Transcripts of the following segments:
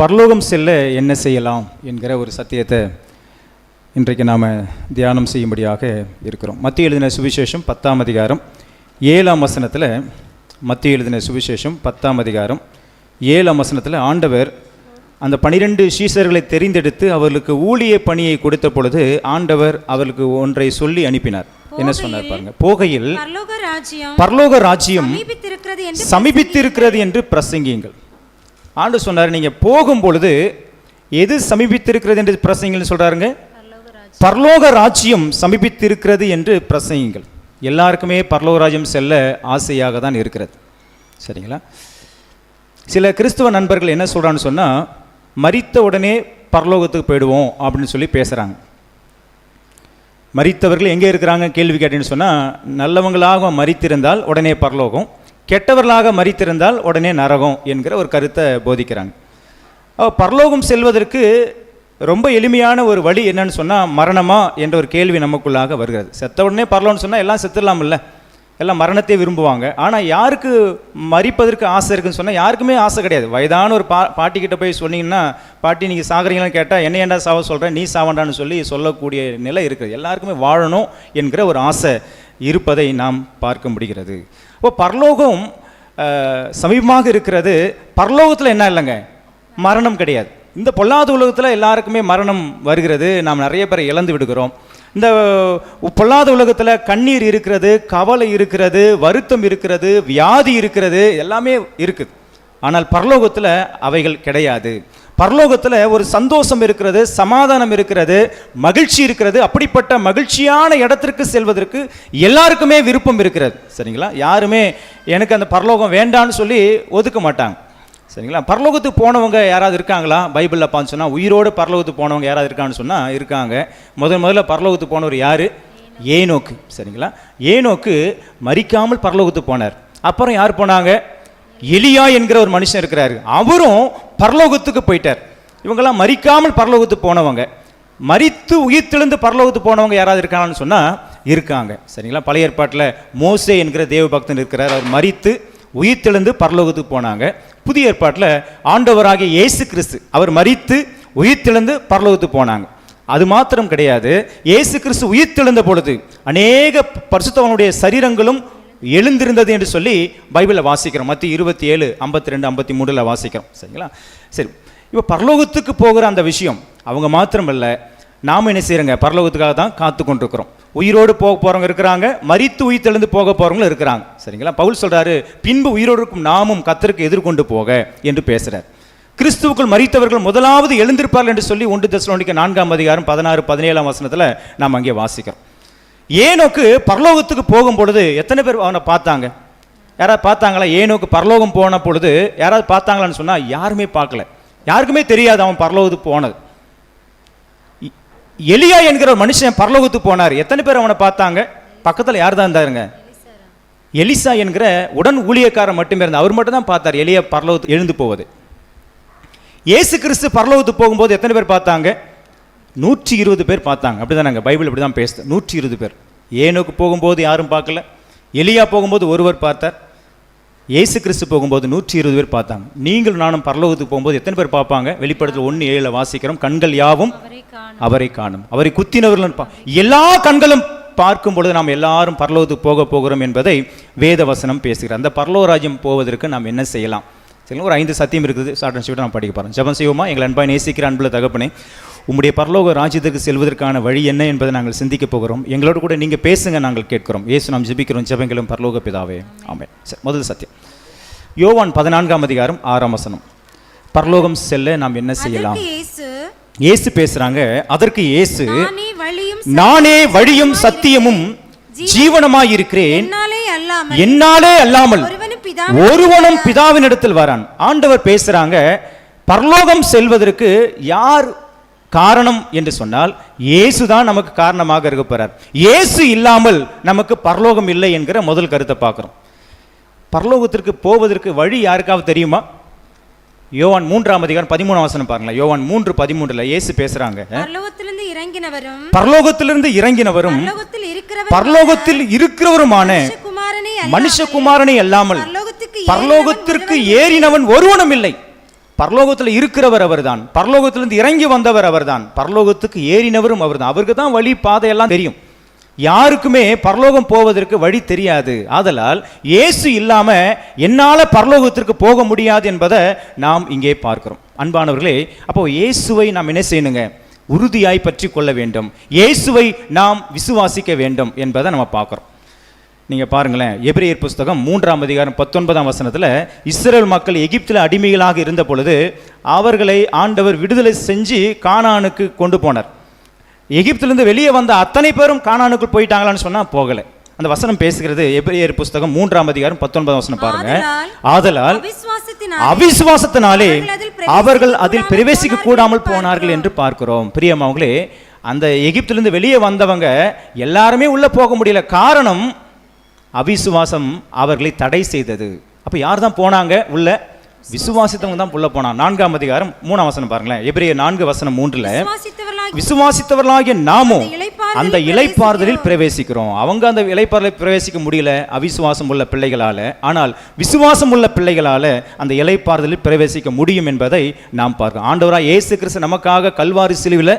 பரலோகம் செல்ல என்ன செய்யலாம் என்கிற ஒரு சத்தியத்தை இன்றைக்கு நாம் தியானம் செய்யும்படியாக இருக்கிறோம். மத்திய எழுதின சுவிசேஷம் பத்தாம் அதிகாரம் ஏழாம் வசனத்தில் மத்திய எழுதின சுவிசேஷம் பத்தாம் அதிகாரம் ஏழாம் வசனத்தில் ஆண்டவர் அந்த பனிரெண்டு சீசர்களை தெரிந்தெடுத்து அவர்களுக்கு ஊழிய பணியை கொடுத்த பொழுது ஆண்டவர் அவர்களுக்கு ஒன்றை சொல்லி அனுப்பினார். என்ன சொன்னார் பாருங்க. போகையில் பரலோக ராஜ்யம் சமீபித்திருக்கிறது என்று பிரசங்கியுங்கள். ஆண்டு சொன்னார் நீங்க போகும் பொழுது எது சமீபித்திருக்கிறது என்று பிரசங்கிங்கள்னு சொல்றாருங்க? பரலோக ராஜ்யம் சமீபித்திருக்கிறது என்று பிரசங்கிங்கள் எல்லாருக்குமே பரலோக ராஜ்யம் செல்ல ஆசையாக தான் இருக்கிறது. சரிங்களா? சில கிறிஸ்துவ நண்பர்கள் என்ன சொல்றான்னு சொன்னா மரித்த உடனே பரலோகத்துக்கு போயிடுவோம் அப்படின்னு சொல்லி பேசுறாங்க. மரித்தவர்கள் எங்கே இருக்கிறாங்க? கேள்வி கேட்டேன்னு சொன்னால் நல்லவங்களாக மரித்திருந்தால் உடனே பரலோகம் கெட்டவர்களாக மறித்திருந்தால் உடனே நரகம் என்கிற ஒரு கருத்தை போதிக்கிறாங்க. பரலோகம் செல்வதற்கு ரொம்ப எளிமையான ஒரு வழி என்னன்னு சொன்னால் மரணமா என்ற ஒரு கேள்வி நமக்குள்ளாக வருகிறது. செத்த உடனே பரலோகம்னு சொன்னால் எல்லாம் செத்துடலாம் எல்லாம் மரணத்தை விரும்புவாங்க. ஆனால் யாருக்கு மறிப்பதற்கு ஆசை இருக்குன்னு சொன்னால் யாருக்குமே ஆசை கிடையாது. வயதான ஒரு பா பாட்டிக்கிட்ட போய் சொன்னீங்கன்னா பாட்டி நீங்கள் சாகுறீங்களான்னு கேட்டால் என்ன ஏண்டா சாவ சொல்கிறேன் நீ சாவண்டான்னு சொல்லி சொல்லக்கூடிய நிலை இருக்குது எல்லாருக்குமே வாழணும் என்கிற ஒரு ஆசை இருப்பதை நாம் பார்க்க முடிகிறது. இப்போ பரலோகம் சமீபமாக இருக்கிறது. பரலோகத்தில் என்ன இல்லைங்க? மரணம் கிடையாது. இந்த பொல்லாத உலகத்தில் எல்லாருக்குமே மரணம் வருகிறது. நாம் நிறைய பேரை இழந்து விடுகிறோம். இந்த பொல்லாத உலகத்தில் கண்ணீர் இருக்கிறது கவலை இருக்கிறது வருத்தம் இருக்கிறது வியாதி இருக்கிறது எல்லாமே இருக்குது. ஆனால் பரலோகத்தில் அவைகள் கிடையாது. பரலோகத்தில் ஒரு சந்தோஷம் இருக்கிறது சமாதானம் இருக்கிறது மகிழ்ச்சி இருக்கிறது. அப்படிப்பட்ட மகிழ்ச்சியான இடத்திற்கு செல்வதற்கு எல்லாருக்குமே விருப்பம் இருக்கிறது. சரிங்களா? யாருமே எனக்கு அந்த பரலோகம் வேண்டான்னு சொல்லி ஒதுக்க மாட்டாங்க. சரிங்களா? பரலோகத்துக்கு போனவங்க யாராவது இருக்காங்களா? பைபிளில் பார்த்து சொன்னால் உயிரோடு பரலோகத்துக்கு போனவங்க யாராவது இருக்கான்னு சொன்னால் இருக்காங்க. முதல் முதல்ல பரலோகத்துக்கு போனவர் யார்? ஏனோக்கு. சரிங்களா? ஏனோக்கு மறிக்காமல் பரலோகத்துக்கு போனார். அப்புறம் யார் போனாங்க? எலியா என்கிற ஒரு மனுஷன் இருக்கிறாரு. அவரும் பரலோகத்துக்கு போயிட்டார். இவங்கெல்லாம் மறிக்காமல் பரலோகத்துக்கு போனவங்க. மறித்து உயிர்த்தெழுந்து பரலோகத்துக்கு போனவங்க யாராவது இருக்காங்கன்னு சொன்னால் இருக்காங்க. சரிங்களா? பழைய ஏற்பாட்டில் மோசே என்கிற தேவ பக்தன் இருக்கிறார். அவர் மறித்து உயிர்த்தெழுந்து பரலோகத்துக்கு போனாங்க. புதிய ஏற்பாட்டில் ஆண்டவராகிய இயேசு கிறிஸ்து அவர் மறித்து உயிர்த்தெழுந்து பரலோகத்துக்கு போனாங்க. அது மாத்திரம் கிடையாது. இயேசு கிறிஸ்து உயிர்த்தெழுந்த பொழுது அநேக பரிசுத்தவனுடைய சரீரங்களும் எழுந்திருந்தது என்று சொல்லி பைபிளில் வாசிக்கிறோம். மத்திய இருபத்தி ஏழு ஐம்பத்தி ரெண்டு ஐம்பத்தி மூணில் வாசிக்கிறோம். சரிங்களா? சரி. இப்போ பரலோகத்துக்கு போகிற அந்த விஷயம் அவங்க மாத்திரமல்ல. நாம் என்ன செய்கிறோங்க பரலோகத்துக்காக தான் காத்து கொண்டிருக்கிறோம். உயிரோடு போக போகிறவங்க இருக்கிறாங்க. மறித்து உயிர்த்தெழுந்து போக போகிறவங்களும் இருக்கிறாங்க. சரிங்களா? பவுல் சொல்றாரு பின்பு உயிரோடு இருக்கும் நாமும் கத்தருக்கு எதிர்கொண்டு போக என்று பேசுகிறார் கிறிஸ்துவுக்குள் மறித்தவர்கள் முதலாவது எழுந்திருப்பார்கள் என்று சொல்லி ஒன்று தசலோனிக்க நான்காம் அதிகாரம் பதினாறு பதினேழாம் வசனத்தில் நாம் அங்கே வாசிக்கிறோம். ஏனோக்கு பரலோகத்துக்கு போகும் பொழுது எத்தனை பேர் அவனை பார்த்தாங்க? யாராவது பார்த்தாங்களா? ஏனோக்கு பரலோகம் போன பொழுது யாராவது பார்த்தாங்களான்னு சொன்னால் யாருமே பார்க்கல. யாருக்குமே தெரியாது அவன் பரலோகத்துக்கு போனது. எலியா என்கிற ஒரு மனுஷன் பரலோகத்துக்கு போனார். எத்தனை பேர் அவனை பார்த்தாங்க? பக்கத்தில் யார் தான் இருந்தாருங்க? எலிசா என்கிற உடன் ஊழியக்காரன் மட்டுமே இருந்தார். அவர் மட்டும் தான் பார்த்தார். எலியா பரலோகத்துக்கு எழுந்து போவது. ஏசு கிறிஸ்து பரலோகத்துக்கு போகும்போது எத்தனை பேர் பார்த்தாங்க? நூற்றி இருபது பேர் பார்த்தாங்க. அப்படிதானங்க பைபிள் இப்படி தான் பேசுது. நூற்றி இருபது பேர். ஏனோக்கு போகும்போது யாரும் பார்க்கல. எலியா போகும்போது ஒருவர் பார்த்தார். இயேசு கிறிஸ்து போகும்போது நூற்றி இருபது பேர் பார்த்தாங்க. நீங்கள் நானும் பரலோகத்துக்கு போகும்போது எத்தனை பேர் பார்ப்பாங்க? வெளிப்படத்தில் ஒன்று ஏழில் வாசிக்கிறோம். கண்கள் யாவும் அவரை காண அவரை காணும். அவரை குத்தினவர்கள் எல்லா கண்களும் பார்க்கும் பொழுது நாம் எல்லாரும் பரலோகத்துக்கு போக போகிறோம் என்பதை வேத வசனம் பேசுகிறார். அந்த பரலோக ராஜ்யம் போவதற்கு நாம் என்ன செய்யலாம்? சரிங்களா? ஒரு ஐந்து சத்தியம் இருக்குது. அண்ட் ஸ்வீட்டாக நான் படிக்க போகிறோம் ஜெபம் செய்வோமா? எங்கள் அன்பாய் நேசிக்கிற அன்புல தகப்பனே உம்முடைய பரலோக ராஜ்யத்துக்கு செல்வதற்கான வழி என்ன என்பதை நாங்கள் சிந்திக்க போகிறோம். எங்களோடு கூட நீங்கள் பேசுங்க நாங்கள் கேட்கிறோம். இயேசு நாம் ஜெபிக்கிறோம். ஜெபங்களும் பரலோக பிதாவே. ஆமென். சரி முதல் சத்தியம். யோவான் பதினான்காம் அதிகாரம் ஆறாம் வசனம். பரலோகம் செல்ல நாம் என்ன செய்யலாம்? இயேசு பேசுறாங்க. அதற்கு இயேசு நானே வழியும் நானே வழியும் சத்தியமும் ஜீவனமாய் இருக்கிறேன் என்னாலே அல்லாமல் ஒருவனும் பிதா ஒருவனும் பிதாவினிடத்தில் வரான். ஆண்டவர் பேசுறாங்க பரலோகம் செல்வதற்கு யார் காரணம் என்று சொன்னால் இயேசு தான் நமக்கு காரணமாக இருக்க போறார். இயேசு இல்லாமல் நமக்கு பரலோகம் இல்லை என்கிற முதல் கருத்தை பார்க்கிறோம். பரலோகத்திற்கு போவதற்கு வழி யாருக்காவது தெரியுமா? யோவான் மூன்றாம் அதிகாரம் பதிமூணாம் வசனம் பாருங்களேன். யோவான் மூன்று பதிமூன்றுல இயேசு பேசுறாங்க. பரலோகத்திலிருந்து இறங்கினவரும் பரலோகத்திலிருந்து இறங்கினவரும் பரலோகத்தில் இருக்கிறவர் பரலோகத்தில் இருக்கிறவருமான மனுஷகுமாரனே அல்லாமல் பரலோகத்திற்கு ஏறினவன் ஒருவனும் இல்லை. பரலோகத்தில் இருக்கிறவர் அவர்தான். பரலோகத்திலிருந்து இறங்கி வந்தவர் அவர்தான். பரலோகத்துக்கு ஏறினவரும் அவர்தான். அவருக்கு தான் வழி பாதையெல்லாம் தெரியும். யாருக்குமே பரலோகம் போவதற்கு வழி தெரியாது. ஆதலால் இயேசு இல்லாம என்னால பரலோகத்திற்கு போக முடியாது என்பதை நாம் இங்கே பார்க்கிறோம். அன்பானவர்களே அப்போ இயேசுவை நாம் என்ன செய்யணுங்க? உறுதியாய் பற்றி கொள்ள வேண்டும். இயேசுவை நாம் விசுவாசிக்க வேண்டும் என்பதை நம்ம பார்க்குறோம். நீங்கள் பாருங்களேன் எபிரேயர் புஸ்தகம் மூன்றாம் அதிகாரம் பத்தொன்பதாம் வசனத்தில் இஸ்ரேல் மக்கள் எகிப்தில் அடிமைகளாக இருந்த பொழுது அவர்களை ஆண்டவர் விடுதலை செஞ்சு கானானுக்கு கொண்டு போனார். எகிப்திலிருந்து வெளியே வந்த அத்தனை பேரும் கானானுக்குள் போயிட்டாங்களான்னு சொன்னால் போகலை. அந்த வசனம் பேசுகிறது எபிரேயர் புஸ்தகம் மூன்றாம் அதிகாரம் பத்தொன்பதாம் வசனம் பாருங்க. ஆதலால் அவிசுவாசத்தினால் அவர்கள் அதில் பிரவேசிக்க கூடாமல் போனார்கள் என்று பார்க்கிறோம். பிரியமாவங்களே அந்த எகிப்திலிருந்து வெளியே வந்தவங்க எல்லாருமே உள்ள போக முடியல. காரணம் அவிசுவாசம் அவர்களை தடை செய்தது. அப்ப யார் தான் போனாங்க உள்ள? விசுவாசித்தவங்க தான் உள்ள போனாங்க நான்காம் அதிகாரம் மூணாம் வசனம் பாருங்களேன். எபிரேயர் நான்கு வசனம் மூன்றுல விசுவாசித்தவர்களாகி விசுவாசித்தவர்களாகிய நாமும் அந்த இலைப்பாறுதலில் பிரவேசிக்கிறோம். அவங்க அந்த இலைப்பாறுதலில் பிரவேசிக்க முடியல அவிசுவாசம் உள்ள பிள்ளைகளால. ஆனால் விசுவாசம் உள்ள பிள்ளைகளால அந்த இலைப்பாறுதலில் பிரவேசிக்க முடியும் என்பதை நாம் பார்க்கிறோம். ஆண்டவராய் இயேசு கிறிஸ்து நமக்காக கல்வாரி சிலுவில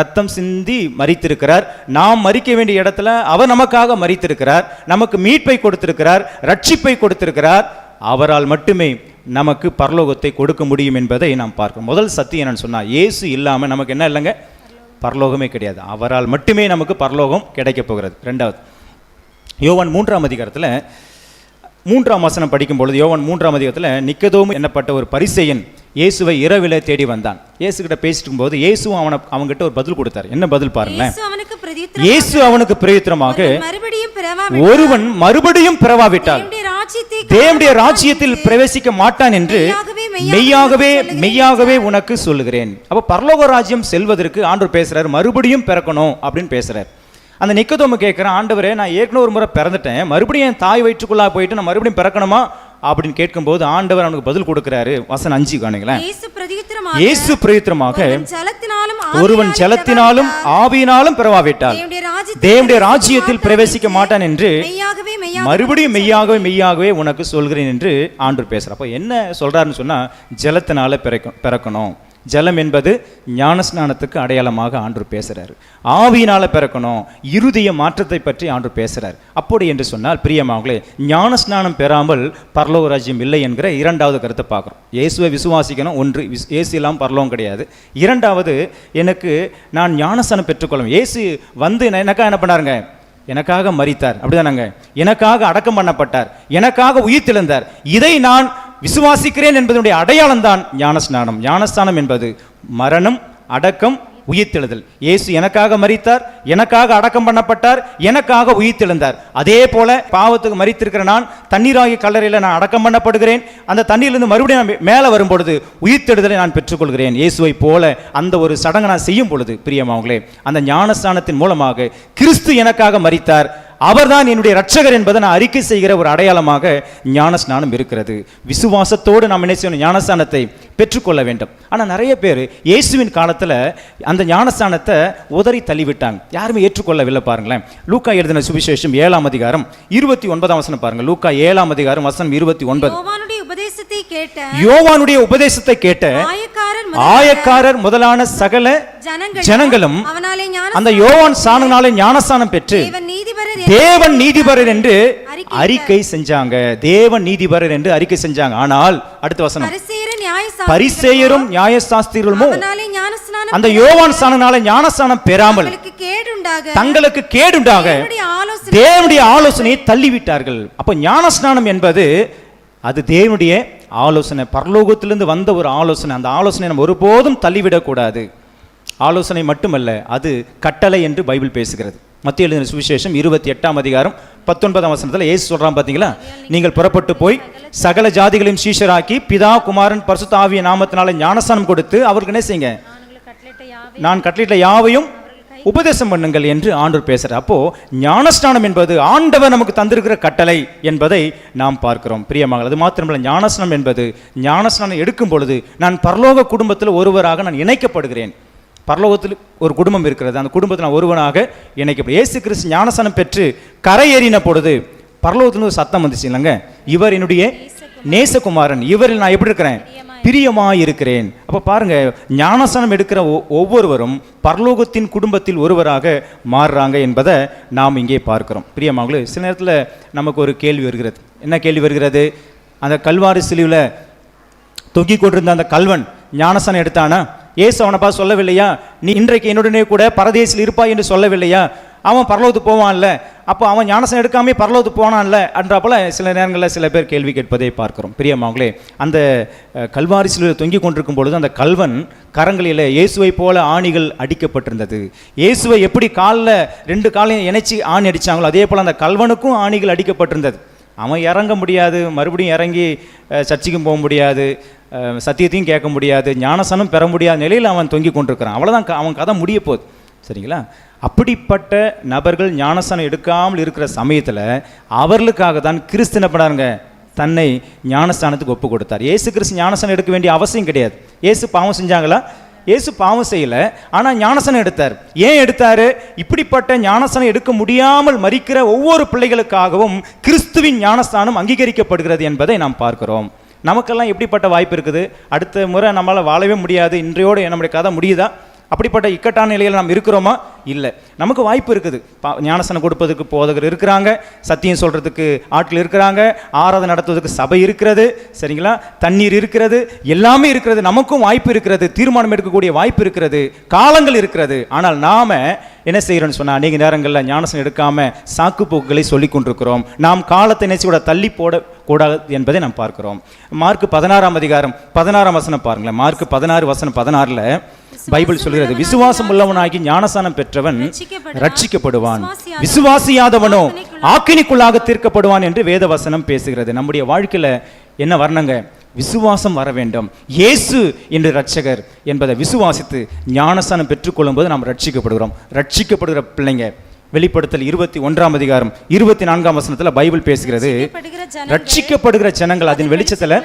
ரத்தம் சிந்தி மறித்திருக்கிறார் நாம் மறிக்க வேண்டிய இடத்துல அவர் நமக்காக மறித்திருக்கிறார் நமக்கு மீட்பை கொடுத்திருக்கிறார் ரட்சிப்பை கொடுத்திருக்கிறார். அவரால் மட்டுமே நமக்கு பரலோகத்தை கொடுக்க முடியும் என்பதை நாம் பார்க்கிறோம் முதல் சத்தியம் என்னன்னு சொன்னா இயேசு இல்லாம நமக்கு என்ன இல்லைங்க? பரலோகமே கிடையாது. அவரால் மட்டுமே நமக்கு பரலோகம் கிடைக்கப் போகிறது. ரெண்டாவது யோவான் மூன்றாம் அதிகாரத்தில் மூன்றாம் வசனம் படிக்கும் பொழுது யோவான் மூன்றாம் அதிகாரத்தில் நிக்கதோம் என்னப்பட்ட ஒரு பரிசெயன் இயேசுவை இரவில தேடி வந்தான். இயேசு கிட்ட பேசிட்டு இருக்கும்போது இயேசுவும் அவனை அவங்ககிட்ட ஒரு பதில் கொடுத்தார். என்ன பதில் பாருங்களேன். இயேசு அவனுக்கு பிறவா ஒருவன் மறுபடியும் பிறவாவிட்டால் தேவனுடைய ராஜ்யத்தை தேவனுடைய ராஜ்யத்தில் பிரவேசிக்க மாட்டான் என்று மெய்யாகவே, மெய்யாகவே உனக்கு சொல்லுகிறேன். அப்ப பரலோக ராஜ்யம் செல்வதற்கு ஆண்டவர் பேசுறாரு மறுபடியும் பிறக்கணும் அப்படின்னு பேசுறாரு. அந்த நிக்கதோமு கேட்கிறேன் ஆண்டவரே நான் ஏற்கனவே ஒரு முறை பிறந்துட்டேன். மறுபடியும் என் தாய் வயிற்றுக்குள்ளா போயிட்டு நான் மறுபடியும் பிறக்கணுமா? அப்படின்னு கேட்கும்போது ஆண்டவர் அவனுக்கு பதில் கொடுக்கிறாரு. வசனம் அஞ்சு காணுங்களேன் இயேசு பிரயுத்தரமாக ஒருவன் ஜலத்தினாலும் ஆவியினாலும் பிறவாவிட்டால் பிறவாவிட்டால் தேவனுடைய ராஜ்யத்தில் பிரவேசிக்க மாட்டான் என்று மறுபடியும் மெய்யாகவே மெய்யாகவே உனக்கு சொல்கிறேன் என்று ஆண்டவர் பேசுறார். அப்போ என்ன சொல்றாருன்னு சொன்னா ஜலத்தினால பிறக்கும் பிறக்கணும். ஜலம் என்பது ஞானஸ்நானத்துக்கு அடையாளமாக ஆண்டவர் பேசுறாரு. ஆவியினால பிறக்கணும். இருதய மாற்றத்தை பற்றி ஆண்டவர் பேசுறார். அப்படி என்று சொன்னால் பிரியமாங்களே ஞானஸ்நானம் பெறாமல் பரலோக ராஜ்யம் இல்லை என்கிற இரண்டாவது கருத்தை பார்க்குறோம். இயேசுவை விசுவாசிக்கணும் ஒன்று விஸ்- இயேசு இல்லாமல் பரலோகம் கிடையாது. இரண்டாவது எனக்கு நான் ஞானஸ்நானம் பெற்றுக்கொள்ளும் இயேசு வந்து எனக்காக என்ன பண்ணாருங்க? எனக்காக மறித்தார் அப்படிதானங்க? எனக்காக அடக்கம் பண்ணப்பட்டார். எனக்காக உயிர்த்தெழுந்தார் இதை நான் விசுவாசிக்கிறேன் என்பதனுடைய அடையாளம் தான் ஞானஸ்நானம். ஞானஸ்நானம் என்பது மரணம் அடக்கம் உயிர்த்தெழுதல். இயேசு எனக்காக மறித்தார் எனக்காக அடக்கம் பண்ணப்பட்டார் எனக்காக உயிர்த்தெழுந்தார். அதே போல பாவத்துக்கு மறித்திருக்கிற நான் தண்ணீராகிய கல்லறையில் நான் அடக்கம் பண்ணப்படுகிறேன். அந்த தண்ணீரிலிருந்து மறுபடியும் நான் மேலே வரும்பொழுது உயிர்த்தெழுதலை நான் பெற்றுக்கொள்கிறேன். இயேசுவை போல அந்த ஒரு சடங்கை நான் செய்யும் பொழுது பிரியமாவங்களே அந்த ஞானஸ்தானத்தின் மூலமாக கிறிஸ்து எனக்காக மறித்தார் அவர்தான் என்னுடைய ரட்சகர் என்பதை நான் அறிக்கை செய்கிற ஒரு அடையாளமாக ஞானஸ்நானம் இருக்கிறது. விசுவாசத்தோடு நாம் என்ன செய்யணும்? ஞானஸ்தானத்தை பெற்றுக்கொள்ள வேண்டும். ஆனால் நிறைய பேர் இயேசுவின் காலத்தில் அந்த ஞானஸ்தானத்தை உதறி தள்ளிவிட்டாங்க. யாருமே ஏற்றுக்கொள்ளவில்லை பாருங்களேன். லூக்கா எழுதின சுவிசேஷம் ஏழாம் அதிகாரம் இருபத்தி ஒன்பதாம் வசனம் பாருங்க. லூக்கா ஏழாம் அதிகாரம் வசனம் இருபத்தி ஒன்பது. யோவானுடைய உபதேசத்தை கேட்ட யோவானுடைய உபதேசத்தை கேட்ட ஆயக்காரர் முதலான சகல ஜனங்கள் ஜனங்களும் அந்த யோவான் சாணனாலே ஞானஸ்தானம் பெற்று தேவன் நீதிபரர் என்று அறிக்கை செஞ்சாங்க. தேவன் நீதிபரர் என்று அறிக்கை செஞ்சாங்க. ஆனால் அடுத்த வசனம். பரிசேயரும் நியாய பரிசேயரும் நியாயசாஸ்திரமும் அந்த யோவான் சாணனால ஞானஸ்தானம் பெறாமல் தங்களுக்கு கேடுண்டாக தேவனுடைய ஆலோசனை தேவனுடைய ஆலோசனையை தள்ளிவிட்டார்கள். அப்போ ஞானஸ்நானம் என்பது அது தேவனுடைய ஆலோசனை பரலோகத்திலிருந்து வந்த ஒரு ஆலோசனை அந்த ஆலோசனை நம்ம ஒருபோதும் தள்ளிவிடக்கூடாது. ஆலோசனை மட்டுமல்ல அது கட்டளை என்று பைபிள் பேசுகிறது. மத்திய எழுதின சுவிசேஷம் இருபத்தி எட்டாம் அதிகாரம் பத்தொன்பதாம் வசனத்தில் ஏசு சொல்றான் பார்த்தீங்களா நீங்கள் புறப்பட்டு போய் சகல ஜாதிகளையும் சீஷராக்கி பிதா குமாரன் பரிசுத்த ஆவிய நாமத்தினால ஞானஸ்தானம் கொடுத்து அவருக்கு என்ன செய்யுங்க? நான் கட்டளையிட்ட யாவையும் உபதேசம் பண்ணுங்கள் என்று ஆண்டவர் பேசுகிறார் அப்போ ஞானஸ்நானம் என்பது ஆண்டவர் நமக்கு தந்திருக்கிற கட்டளை என்பதை நாம் பார்க்கிறோம். பிரியமாக அது மாத்திரமல்ல ஞானஸ்நானம் என்பது ஞானஸ்நானம் எடுக்கும் பொழுது நான் பரலோக குடும்பத்தில் ஒருவராக நான் இணைக்கப்படுகிறேன் பரலோகத்தில் ஒரு குடும்பம் இருக்கிறது. அந்த குடும்பத்தில் நான் ஒருவனாக இணைக்கப்படும் ஏசு கிறிஸ்து ஞானசனம் பெற்று கரை ஏறின பொழுது பரலோகத்தில் ஒரு சத்தம் வந்துச்சு இல்லைங்க? இவர் என்னுடைய நேசகுமாரன் இவரில் நான் எப்படி இருக்கிறேன்? பிரியமாய் இருக்கிறேன் அப்ப பாருங்க ஞானசனம் எடுக்கிற ஒவ்வொருவரும் பரலோகத்தின் குடும்பத்தில் ஒருவராக மாறுறாங்க என்பதை நாம் இங்கே பார்க்கிறோம். பிரியமாங்களே சில நேரத்தில் நமக்கு ஒரு கேள்வி வருகிறது. என்ன கேள்வி வருகிறது? அந்த கல்வாரி சிலுவில் தொங்கிக் கொண்டிருந்த அந்த கல்வன் ஞானசனம் எடுத்தானா? ஏசு அவனை பார்த்து சொல்லவில்லையா? நீ இன்றைக்கு என்னுடனே கூட பரதேசில் இருப்பாய் என்று சொல்லவில்லையா? அவன் பரலோகத்துக்கு போவான்ல அப்போ அவன் ஞானசம் எடுக்காமே பரலோகத்துக்கு போனான்ல என்றப்போல சில நேரங்களில் சில பேர் கேள்வி கேட்பதை பார்க்கிறோம். பிரியமாங்களே அந்த அஹ், கல்வாரி தொங்கிக் கொண்டிருக்கும் பொழுது அந்த கல்வன் கரங்களில் இயேசுவை போல ஆணிகள் அடிக்கப்பட்டிருந்தது. இயேசுவை எப்படி காலில் ரெண்டு காலையும் இணைச்சி ஆணி அடித்தாங்களோ அதே போல் அந்த கல்வனுக்கும் ஆணிகள் அடிக்கப்பட்டிருந்தது. அவன் இறங்க முடியாது மறுபடியும் இறங்கி சர்ச்சைக்கும் போக முடியாது சத்தியத்தையும் கேட்க முடியாது ஞானசனம் பெற முடியாத நிலையில் அவன் தொங்கி கொண்டிருக்கிறான். அவ்வளோதான் அவன் கதை முடிய போகுது. சரிங்களா? அப்படிப்பட்ட நபர்கள் ஞானசனம் எடுக்காமல் இருக்கிற சமயத்தில் அவர்களுக்காக தான் கிறிஸ்து என்ன பண்ணாருங்க? தன்னை ஞானஸ்தானத்துக்கு ஒப்பு கொடுத்தார். ஏசு கிறிஸ்து ஞானசனம் எடுக்க வேண்டிய அவசியம் கிடையாது. ஏசு பாவம் செஞ்சாங்களா? ஏசு பாவம் செய்யல ஆனால் ஞானசனம் எடுத்தார். ஏன் எடுத்தார்? இப்படிப்பட்ட ஞானசனம் எடுக்க முடியாமல் மறிக்கிற ஒவ்வொரு பிள்ளைகளுக்காகவும் கிறிஸ்துவின் ஞானஸ்தானம் அங்கீகரிக்கப்படுகிறது என்பதை நாம் பார்க்கிறோம். நமக்கெல்லாம் எப்படிப்பட்ட வாய்ப்பு இருக்குது? அடுத்த முறை நம்மளால் வாழவே முடியாது. இன்றையோடு நம்முடைய கதை முடியுதா? அப்படிப்பட்ட இக்கட்டான நிலையில் நாம் இருக்கிறோமா? இல்லை. நமக்கு வாய்ப்பு இருக்குது. பா- ஞானசனம் கொடுப்பதற்கு போதகர் இருக்கிறாங்க சத்தியம் சொல்கிறதுக்கு ஆட்கள் இருக்கிறாங்க ஆராதனை நடத்துவதற்கு சபை இருக்கிறது சரிங்களா? தண்ணீர் இருக்கிறது எல்லாமே இருக்கிறது. நமக்கும் வாய்ப்பு இருக்கிறது தீர்மானம் எடுக்கக்கூடிய வாய்ப்பு இருக்கிறது காலங்கள் இருக்கிறது. ஆனால் நாம் என்ன செய்கிறோன்னு சொன்னால் அநேக நேரங்களில் ஞானசனம் எடுக்காமல் சாக்குப்போக்குகளை சொல்லி கொண்டிருக்கிறோம். நாம் காலத்தை நினைச்சு தள்ளி போட கூடாது என்பதை நாம் பார்க்கிறோம். மார்க் பதினாறாம் அதிகாரம் பதினாறாம் வசனம் பாருங்களேன். மார்க் பதினாறு வசனம் பதினாறில் பைபிள் சொல்கிறது விசுவாசம் உள்ளவனாகி ஞானசானம் பெற்றவன் ரட்சிக்கப்படுவான். விசுவாசியாதவனோ ஆக்கினைக்குள்ளாக தீர்க்கப்படுவான் என்று வேத வசனம் பேசுகிறது. நம்முடைய வாழ்க்கையில என்ன வரணுங்க? விசுவாசம் வர வேண்டும். இயேசு என்று ரட்சகர் என்பதை விசுவாசித்து ஞானஸ்தானம் பெற்றுக்கொள்ளும்போது நாம் ரட்சிக்கப்படுகிறோம். ரட்சிக்கப்படுகிற பிள்ளைங்க வெளிப்படுத்தல் இருபத்தி ஒன்றாம் அதிகாரம் இருபத்தி நான்காம் வசனத்துல பைபிள் பேசுகிறது. ரட்சிக்கப்படுகிற ஜனங்கள் அதன் வெளிச்சத்துல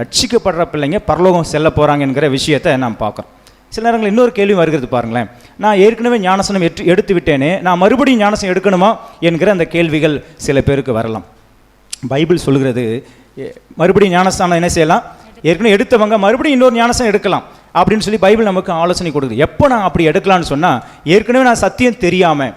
ரட்சிக்கப்படுற பிள்ளைங்க பரலோகம் செல்ல போறாங்க என்கிற விஷயத்தை நாம் பார்க்குறோம். சில நேரங்களில் இன்னொரு கேள்வி வருகிறது பாருங்களேன். நான் ஏற்கனவே ஞானசனம் எட்டு எடுத்து விட்டேனே நான் மறுபடியும் ஞானசனம் எடுக்கணுமா என்கிற அந்த கேள்விகள் சில பேருக்கு வரலாம். பைபிள் சொல்கிறது மறுபடியும் ஞானஸ்தானம் என்ன செய்யலாம்? ஏற்கனவே எடுத்தவங்க மறுபடியும் இன்னொரு ஞானசனம் எடுக்கலாம் அப்படின்னு சொல்லி பைபிள் நமக்கு ஆலோசனை கொடுக்குது. எப்போ நான் அப்படி எடுக்கலாம்னு சொன்னால் ஏற்கனவே நான் சத்தியம் தெரியாமல்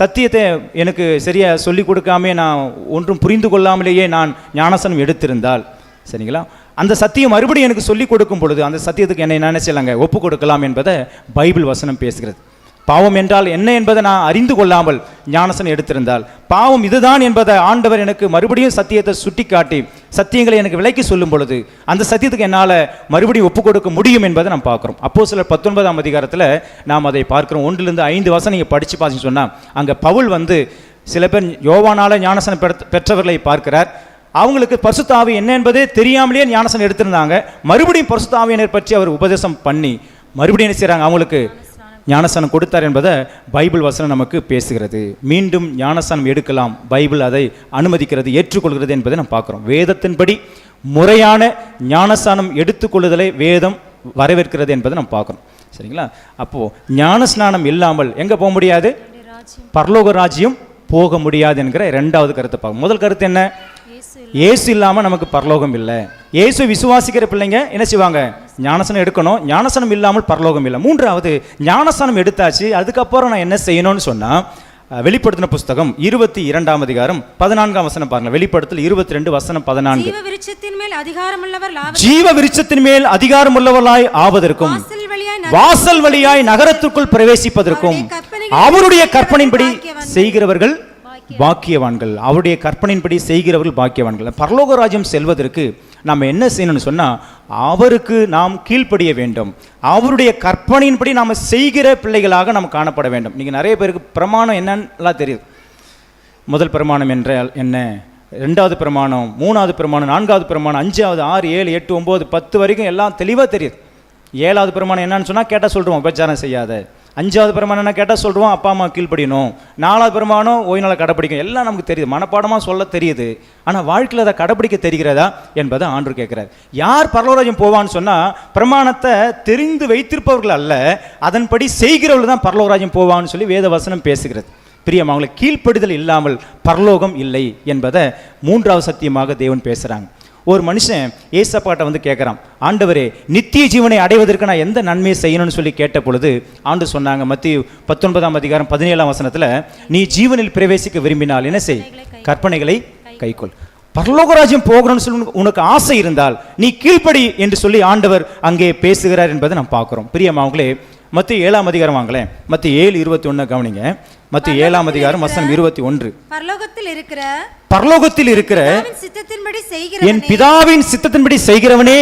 சத்தியத்தை எனக்கு சரியாக சொல்லி கொடுக்காமே நான் ஒன்றும் புரிந்து கொள்ளாமலேயே நான் ஞானசனம் எடுத்திருந்தால் சரிங்களா? அந்த சத்தியம் மறுபடியும் எனக்கு சொல்லி கொடுக்கும் பொழுது அந்த சத்தியத்துக்கு என்னை என்ன செய்யலாங்க? ஒப்பு கொடுக்கலாம் என்பதை பைபிள் வசனம் பேசுகிறது. பாவம் என்றால் என்ன என்பதை நான் அறிந்து கொள்ளாமல் ஞானசன் எடுத்திருந்தால் பாவம் இதுதான் என்பதை ஆண்டவர் எனக்கு மறுபடியும் சத்தியத்தை சுட்டிக்காட்டி சத்தியங்களை எனக்கு விலைக்கு சொல்லும் பொழுது அந்த சத்தியத்துக்கு என்னால் மறுபடியும் ஒப்பு கொடுக்க முடியும் என்பதை நாம் பார்க்குறோம். அப்போ சில பத்தொன்பதாம் அதிகாரத்தில் நாம் அதை பார்க்குறோம். ஒன்றிலிருந்து ஐந்து வசனம் நீங்கள் படித்து பார்த்து சொன்னால் அங்கே பவுல் வந்து சில பேர் யோவானால ஞானசனம் பெற்றவர்களை பார்க்கிறார். அவங்களுக்கு பரிசுத்தாவி என்ன என்பதே தெரியாமலேயே ஞானசனம் எடுத்திருந்தாங்க. மறுபடியும் பரிசுத்தாவியனர் பற்றி அவர் உபதேசம் பண்ணி மறுபடியும் என்ன செய்கிறாங்க அவங்களுக்கு ஞானசனம் கொடுத்தார் என்பதை பைபிள் வசனம் நமக்கு பேசுகிறது. மீண்டும் ஞானசனம் எடுக்கலாம். பைபிள் அதை அனுமதிக்கிறது ஏற்றுக்கொள்கிறது என்பதை நம்ம பார்க்குறோம். வேதத்தின்படி முறையான ஞானஸ்தானம் எடுத்துக்கொள்ளுதலை வேதம் வரவேற்கிறது என்பதை நம்ம பார்க்குறோம். சரிங்களா? அப்போது ஞானஸ்நானம் இல்லாமல் எங்கே போக முடியாது? பரலோக ராஜ்யம் போக முடியாது என்கிற இரண்டாவது கருத்தை பார்க்கணும் முதல் கருத்து என்ன? இயேசு இல்லாமல் நமக்கு பரலோகம் இல்லை. இயேசு விசுவாசிக்கிற பிள்ளைங்க என்ன செய்வாங்க? ஞானசனம் எடுக்கணும். ஞானசனம் இல்லாமல் பரலோகம் இல்லை. மூன்றாவது ஞானசனம் எடுத்தாச்சு. அதுக்கப்புறம் நான் என்ன செய்யணும்னு சொன்னால் வெளிப்படுத்தின புஸ்தகம் இருபத்தி இரண்டாம் அதிகாரம் பதினான்காம் வசனம் பாருங்க. வெளிப்படுத்தல் இருபத்தி ரெண்டு வசனம் பதினான்கு. ஜீவ விருட்சத்தின் மேல் அதிகாரமுள்ளவர் லாப ஜீவ விருட்சத்தின் மேல் அதிகாரம் உள்ளவர்களாய் ஆவதற்கும் வாசல் வழியாய் ந- வாசல் வழியாய் நகரத்துக்குள் பிரவேசிப்பதற்கும் அவருடைய கற்பனையின்படி செய்கிறவர்கள் பாக்கியவான்கள். அவருடைய கற்பனையின்படி செய்கிறவர்கள் பாக்கியவான்கள். பரலோக ராஜ்யம் செல்வதற்கு நாம் என்ன செய்யணும்னு சொன்னால் அவருக்கு நாம் கீழ்ப்படிய வேண்டும். அவருடைய கற்பனையின்படி நாம் செய்கிற பிள்ளைகளாக நாம் காணப்பட வேண்டும். நீங்கள் நிறைய பேருக்கு பிரமாணம் என்னன்னெலாம் தெரியுது. முதல் பிரமாணம் என்றால் என்ன? ரெண்டாவது பிரமாணம் மூணாவது பிரமாணம் நான்காவது பிரமாணம் அஞ்சாவது ஆறு ஏழு எட்டு ஒம்பது பத்து வரைக்கும் எல்லாம் தெளிவாக தெரியுது. ஏழாவது பிரமாணம் என்னன்னு சொன்னால் கேட்டால் சொல்கிறோம் உபச்சாரம் செய்யாத. அஞ்சாவது பிரமாணம் என்ன கேட்டால் சொல்லுவோம் அப்பா அம்மா கீழ்ப்படியணும். நாலாவது பிரமாணம் ஓய்வு கடைப்பிடிக்கும் எல்லாம் நமக்கு தெரியுது. மனப்பாடமாக சொல்ல தெரியுது. ஆனால் வாழ்க்கையில் அதை கடைப்பிடிக்க தெரிகிறதா என்பதை ஆண்டு கேட்குறாரு. யார் பரலோராஜ்யம் போவான்னு சொன்னால் பிரமாணத்தை தெரிந்து வைத்திருப்பவர்கள் அல்ல அதன்படி செய்கிறவர்கள் தான் பரலோராஜ்யம் போவான்னு சொல்லி வேத வசனம் பேசுகிறது. பிரியம் அவங்களை கீழ்ப்படுதல் இல்லாமல் பரலோகம் இல்லை என்பதை மூன்றாவது சத்தியமாக தேவன் பேசுகிறாங்க ஒரு மனுஷன் ஏசப்பாட்டை வந்து கேட்குறான் ஆண்டவரே நித்திய ஜீவனை அடைவதற்கு நான் எந்த நன்மையை செய்யணும்னு சொல்லி கேட்ட பொழுது ஆண்டு சொன்னாங்க மத்திய பத்தொன்பதாம் அதிகாரம் பதினேழாம் வசனத்தில் நீ ஜீவனில் பிரவேசிக்க விரும்பினால் என்ன செய்? கற்பனைகளை கைக்கொள். பரலோகராஜ்யம் போகணும்னு சொல்லி உனக்கு- ஆசை இருந்தால் நீ கீழ்ப்படி என்று சொல்லி ஆண்டவர் அங்கே பேசுகிறார் என்பதை நாம் பார்க்குறோம். பார்க்கிறோம் பிரியமாவங்களே மத்திய ஏழாம் அதிகாரம் வாங்களேன். மத்திய ஏழு இருபத்தி ஒன்று கவனிங்க. மத்திய ஏழாம் அதிகாரம் வசனம் இருபத்தி ஒன்று. பரலோகத்தில் இருக்கிற பரலோகத்தில் இருக்கிற என் பிதாவின் சித்தத்தின்படி செய்கிறவனே.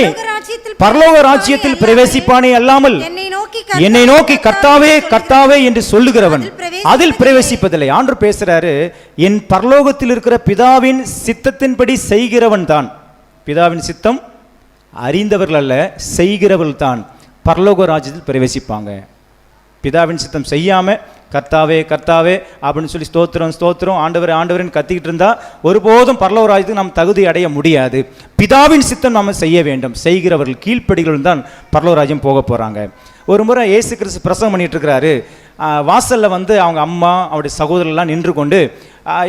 பரலோக ராஜ்யத்தில் பிரவேசிப்பானே அல்லாமல் என்னை நோக்கி கர்த்தாவே கர்த்தாவே என்று சொல்லுகிறவன். அதில் பிரவேசிப்பதில்லை. ஆண்டு பேசுறாரு என் பரலோகத்தில் இருக்கிற பிதாவின் சித்தத்தின்படி செய்கிறவன் தான். பிதாவின் சித்தம் அறிந்தவர்கள் அல்ல செய்கிறவர்கள் தான். பரலோக ராஜ்யத்தில் பிரவேசிப்பாங்க. பிதாவின் சித்தம் செய்யாம கர்த்தாவே கர்த்தாவே அப்படின்னு சொல்லி ஸ்தோத்திரம் ஸ்தோத்திரம். ஆண்டவர் ஆண்டவர்னு கத்திக்கிட்டு இருந்தால் ஒருபோதும் பரலோக ராஜ்யத்துக்கு நாம் தகுதி அடைய முடியாது. பிதாவின் சித்தம் நாம் செய்ய வேண்டும். செய்கிறவர்கள் கீழ்ப்படிகள் தான் பரலோராஜ்யம் போக போகிறாங்க ஒரு முறை ஏசு கிறிஸ்து பிரசவம் பண்ணிட்டு இருக்கிறாரு. வாசலில் வந்து அவங்க அம்மா அவருடைய சகோதரர்லாம் நின்று கொண்டு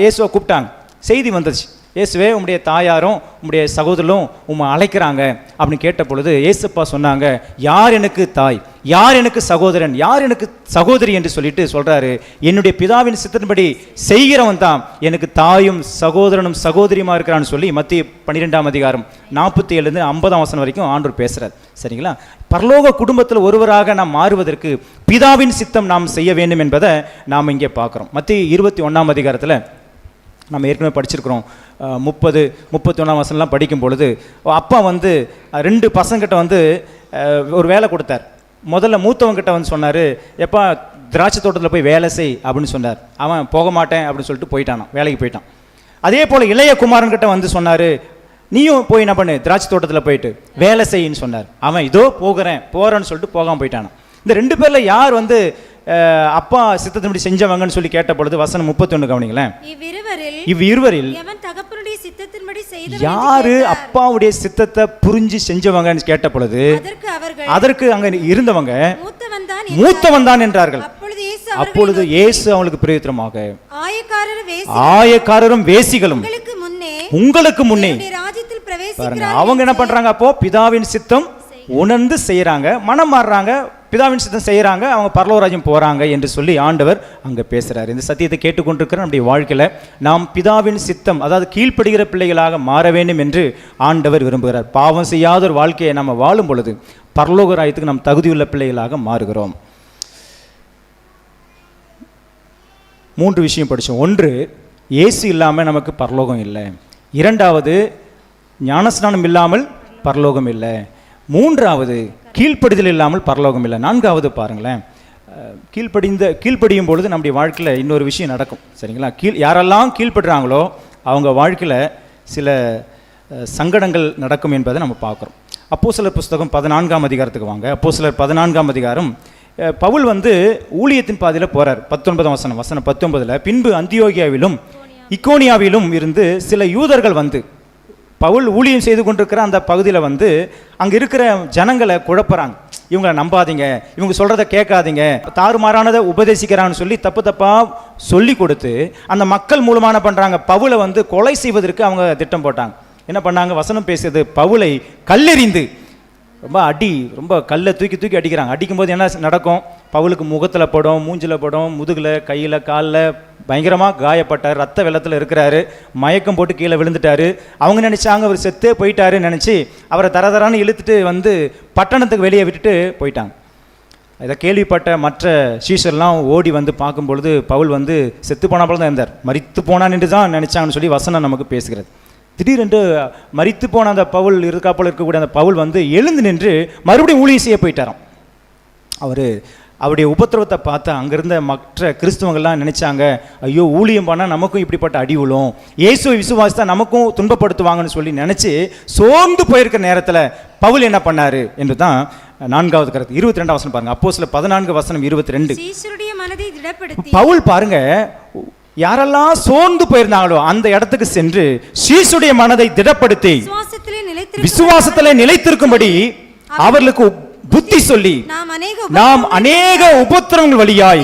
இயேசுவை கூப்பிட்டாங்க. செய்தி வந்துச்சு. இயேசுவே உம்முடைய தாயாரும் உம்முடைய சகோதரரும் உம்மை அழைக்கிறாங்க அப்படின்னு கேட்ட பொழுது இயேசுப்பா சொன்னாங்க யார் எனக்கு தாய்? யார் எனக்கு சகோதரன்? யார் எனக்கு சகோதரி? என்று சொல்லிட்டு சொல்கிறாரு என்னுடைய பிதாவின் சித்தன்படி செய்கிறவன் தான். எனக்கு தாயும் சகோதரனும் சகோதரியுமா இருக்கிறான்னு சொல்லி மத்திய பன்னிரெண்டாம் அதிகாரம் நாற்பத்தி ஏழுலேருந்து ஐம்பதாம் வசனம் வரைக்கும் ஆண்டூர் பேசுகிறார் சரிங்களா? பரலோக குடும்பத்தில் ஒருவராக நாம் மாறுவதற்கு பிதாவின் சித்தம் நாம் செய்ய வேண்டும் என்பதை நாம் இங்கே பார்க்குறோம். மத்திய இருபத்தி ஒன்றாம் அதிகாரத்தில் நம்ம ஏற்கனவே படிச்சிருக்கிறோம். முப்பது முப்பத்தி ஒன்றாம் வசனம்லாம் படிக்கும் பொழுது அப்பா வந்து ரெண்டு பசங்கிட்ட வந்து ஒரு வேலை கொடுத்தார். முதல்ல மூத்தவங்கிட்ட வந்து சொன்னார் எப்பா திராட்சை தோட்டத்தில் போய் வேலை செய் அப்படின்னு சொன்னார். அவன் போக மாட்டேன் அப்படின்னு சொல்லிட்டு போயிட்டானான் வேலைக்கு போயிட்டான். அதே போல் இளைய குமாரன்கிட்ட வந்து சொன்னார் நீயும் போய் என்ன பண்ணு திராட்சை தோட்டத்தில் போயிட்டு வேலை செய்யின்னு சொன்னார். அவன் இதோ போகிறேன் போகிறேன்னு சொல்லிட்டு போகாமல் போயிட்டானான் இந்த ரெண்டு பேரில் யார் வந்து அப்பா சித்தத்தின்படி செஞ்சவங்கன்னு சொல்லி கேட்ட பொழுது வசனம் முப்பத்தொன்று கவனிங்களேன். இவ்விருவரில் இவ் யாரு அப்பாவுடைய சித்தத்தை புரிஞ்சு செஞ்சவங்கன்னு கேட்ட பொழுது அதற்கு அங்க இருந்தவங்க மூத்தவன் தான் என்றார்கள். அப்பொழுது இயேசு அவளுக்கு பிரயோஜனமாக. ஆயக்காரரும் வேசிகளும் உங்களுக்கு முன்னே பாருங்க அவங்க என்ன பண்றாங்க அப்போ? பிதாவின் சித்தம் உணர்ந்து செய்யறாங்க மனம் மாறுறாங்க பிதாவின் சித்தம் செய்கிறாங்க அவங்க பரலோராஜ்யம் போகிறாங்க என்று சொல்லி ஆண்டவர் அங்கே பேசுகிறார் இந்த சத்தியத்தை கேட்டுக்கொண்டிருக்கிற நம்முடைய வாழ்க்கையில் நாம் பிதாவின் சித்தம் அதாவது கீழ்ப்படுகிற பிள்ளைகளாக மாற வேண்டும் என்று ஆண்டவர் விரும்புகிறார். பாவம் செய்யாத ஒரு வாழ்க்கையை நம்ம வாழும் பொழுது பரலோக ராயத்துக்கு நாம் தகுதியுள்ள பிள்ளைகளாக மாறுகிறோம். மூன்று விஷயம் படித்தோம் ஒன்று ஏசி இல்லாமல் நமக்கு பரலோகம் இல்லை. இரண்டாவது ஞானஸ்நானம் இல்லாமல் பரலோகம் இல்லை. மூன்றாவது கீழ்ப்படிதல் இல்லாமல் பரலோகம் இல்லை. நான்காவது பாருங்களேன். கீழ்ப்படிந்த கீழ்ப்படியும் பொழுது நம்முடைய வாழ்க்கையில் இன்னொரு விஷயம் நடக்கும். சரிங்களா? கீழ் யாரெல்லாம் கீழ்ப்படுறாங்களோ அவங்க வாழ்க்கையில் சில சங்கடங்கள் நடக்கும் என்பதை நம்ம பார்க்குறோம். அப்போஸ்தலர் புஸ்தகம் பதினான்காம் அதிகாரத்துக்கு வாங்க. அப்போஸ்தலர் பதினான்காம் அதிகாரம். பவுல் வந்து ஊழியத்தின் பாதையில் போகிறார் பத்தொன்பதாம் வசனம் வசனம் பத்தொன்பதில் பின்பு அந்தியோகியாவிலும் இக்கோனியாவிலும் இருந்து சில யூதர்கள் வந்து பவுல் ஊழியம் செய்து கொண்டிருக்கிற அந்த பகுதியில் வந்து அங்கே இருக்கிற ஜனங்களை குழப்புறாங்க. இவங்களை நம்பாதீங்க. இவங்க சொல்கிறத கேட்காதீங்க. தாறுமாறானதை உபதேசிக்கிறான்னு சொல்லி தப்பு தப்பாக சொல்லி கொடுத்து அந்த மக்கள் மூலமான பண்ணுறாங்க பவுலை வந்து கொலை செய்வதற்கு அவங்க திட்டம் போட்டாங்க. என்ன பண்ணாங்க? வசனம் பேசியது பவுலை கல்லெறிந்து ரொம்ப அடி ரொம்ப கல்லை தூக்கி தூக்கி அடிக்கிறாங்க. அடிக்கும்போது என்ன நடக்கும்? பவுலுக்கு முகத்தில் படும் மூஞ்சில் படும் முதுகில் கையில் காலில் பயங்கரமாக காயப்பட்டார். ரத்த வெள்ளத்தில் இருக்கிறாரு. மயக்கம் போட்டு கீழே விழுந்துட்டாரு. அவங்க நினச்சாங்க அவர் செத்தே போயிட்டாருன்னு நினச்சி அவரை தரதரான்னு இழுத்துட்டு வந்து பட்டணத்துக்கு வெளியே விட்டுட்டு போயிட்டாங்க. இதை கேள்விப்பட்ட மற்ற சீசர்லாம் ஓடி வந்து பார்க்கும் பொழுது பவுல் வந்து செத்து போன போல தான் இருந்தார். மறித்து போனான் நின்று தான் நினச்சாங்கன்னு சொல்லி வசனம் நமக்கு பேசுகிறது. திடீரென்று மறித்து போன அந்த பவுல் இருக்கா போல இருக்கக்கூடிய அந்த பவுல் வந்து எழுந்து நின்று மறுபடியும் ஊழியம் செய்ய போயிட்டாராம். அவர் அவருடைய உபத்திரவத்தை பார்த்து அங்கிருந்த மற்ற கிறிஸ்துவங்கள்லாம் நினைச்சாங்க ஐயோ ஊழியம் பண்ணால் நமக்கும் இப்படிப்பட்ட அடி விழும். இயேசுவை விசுவாசித்தா நமக்கும் துன்பப்படுத்துவாங்கன்னு சொல்லி நினச்சி சோர்ந்து போயிருக்கிற நேரத்தில் பவுல் என்ன பண்ணாரு? என்று தான் நான்காவது கருத்து. இருபத்தி ரெண்டாம் வசனம் பாருங்க. அப்போ சில பதினான்கு வசனம் இருபத்தி ரெண்டு பவுல் பாருங்க யாரெல்லாம் சோர்ந்து போயிருந்தாங்களோ அந்த இடத்துக்கு சென்று சீசுடைய மனதை திடப்படுத்தி விசுவாசத்துல நிலைத்திருக்கும்படி அவர்களுக்கு புத்தி சொல்லி நாம் அநேக உபத்திரங்கள் வழியாய்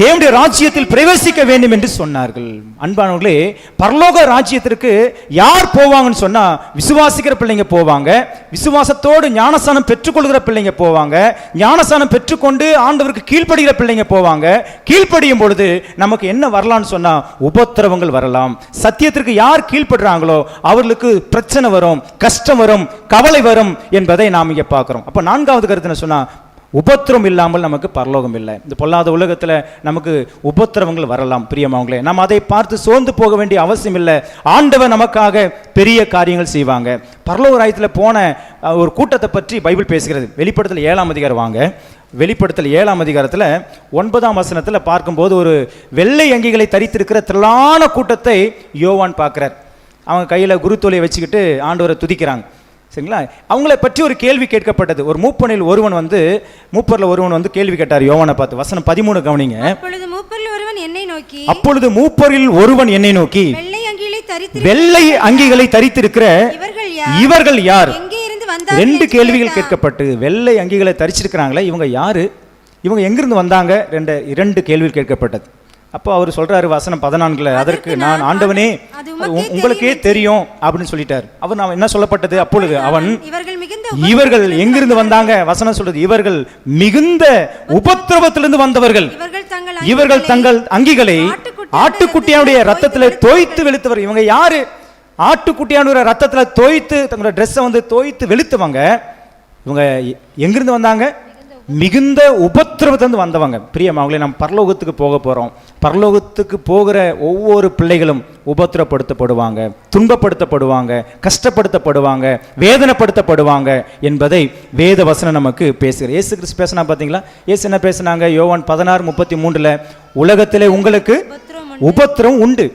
தேவனுடைய ராஜ்யத்தில் பிரவேசிக்க வேண்டும் என்று சொன்னார்கள். அன்பானவர்களே பரலோக ராஜ்யத்திற்கு யார் போவாங்கன்னு சொன்னா விசுவாசிக்கிற பிள்ளைங்க போவாங்க விசுவாசத்தோடு ஞானசானம் பெற்றுக்கொள்கிற பிள்ளைங்க போவாங்க ஞானசானம் பெற்றுக்கொண்டு ஆண்டவருக்கு கீழ்ப்படுகிற பிள்ளைங்க போவாங்க. கீழ்ப்படியும் பொழுது நமக்கு என்ன வரலாம்னு சொன்னா உபத்திரவங்கள் வரலாம். சத்தியத்திற்கு யார் கீழ்ப்படுறாங்களோ அவர்களுக்கு பிரச்சனை வரும் கஷ்டம் வரும் கவலை வரும் என்பதை நாம் இங்கே பார்க்கிறோம். அப்போ நான்காவது கருத்து என்ன சொன்னா உபத்திரம் இல்லாமல் நமக்கு பரலோகம் இல்லை. இந்த பொல்லாத உலகத்தில் நமக்கு உபத்திரவங்கள் வரலாம் பிரியமாவங்களே நம்ம அதை பார்த்து சோர்ந்து போக வேண்டிய அவசியம் இல்லை. ஆண்டவர் நமக்காக பெரிய காரியங்கள் செய்வாங்க. பரலோக ராயத்தில் போன ஒரு கூட்டத்தை பற்றி பைபிள் பேசுகிறது. வெளிப்படத்தில் ஏழாம் அதிகாரம் வாங்க. வெளிப்படுத்தல் ஏழாம் அதிகாரத்தில் ஒன்பதாம் வசனத்தில் பார்க்கும்போது ஒரு வெள்ளை அங்கிகளை தரித்திருக்கிற திரளான கூட்டத்தை யோவான் பார்க்குறார். அவங்க கையில் குருத்தோலையை வச்சுக்கிட்டு ஆண்டவரை துதிக்கிறாங்க. சரிங்களா? அவங்கள பற்றி ஒரு கேள்வி கேட்கப்பட்டது. ஒரு மூப்பனில் ஒருவன் வந்து மூப்பரில் ஒருவன் வந்து கேள்வி கேட்டார் யோவானை பார்த்து. வசனம் பதிமூணு கவனிங்க. அப்பொழுது மூப்பரில் ஒருவன் என்னை நோக்கி அப்பொழுது மூப்பரில் ஒருவன் என்னை நோக்கி வெள்ளை அங்கிகளை தரித்து வெள்ளை அங்கிகளை தரித்திருக்கிற இவர்கள் யார்? ரெண்டு கேள்விகள். கேட்கப்பட்டு வெள்ளை அங்கிகளை தரிச்சிருக்கிறாங்களே இவங்க யாரு? இவங்க எங்கிருந்து வந்தாங்க? ரெண்டு இரண்டு கேள்விகள் கேட்கப்பட்டது. அப்போ அவர் சொல்றாரு வசனம் பதினான்குல அதற்கு நான் ஆண்டவனே உங்களுக்கே தெரியும். அப்படின்னு சொல்லிட்டார். அவர் நான் என்ன சொல்லப்பட்டது? அப்பொழுது அவன் இவர்கள் எங்கிருந்து வந்தாங்க? வசனம் சொல்றது இவர்கள் மிகுந்த உபத்திரவத்திலிருந்து வந்தவர்கள். இவர்கள் தங்கள் அங்கிகளை ஆட்டுக்குட்டியானுடைய ரத்தத்திலே தோய்த்து வெளுத்தவர். இவங்க யாரு? ஆட்டுக்குட்டியானுடைய ரத்தத்துல தோய்த்து தங்களோட ட்ரெஸ்ஸை வந்து தோய்த்து வெளுத்தவங்க. இவங்க எங்கிருந்து வந்தாங்க? மிகுந்த உபத்திரவத்திலிருந்து வந்தவங்க. பிரியமாவங்களே நம்ம பரலோகத்துக்கு போக போறோம். பரலோகத்துக்கு போகிற ஒவ்வொரு பிள்ளைகளும் உபத்திரப்படுத்தப்படுவாங்க துன்பப்படுத்தப்படுவாங்க கஷ்டப்படுத்தப்படுவாங்க வேதனைப்படுத்தப்படுவாங்க என்பதை வேத வசனம் நமக்கு பேசுகிற இயேசு கிறிஸ்து பேசினா பார்த்தீங்களா இயேசு என்ன பேசுனாங்க? யோவான் பதினாறு முப்பத்தி மூன்றுல உலகத்திலே உங்களுக்கு உபத்திரம் உண்டு.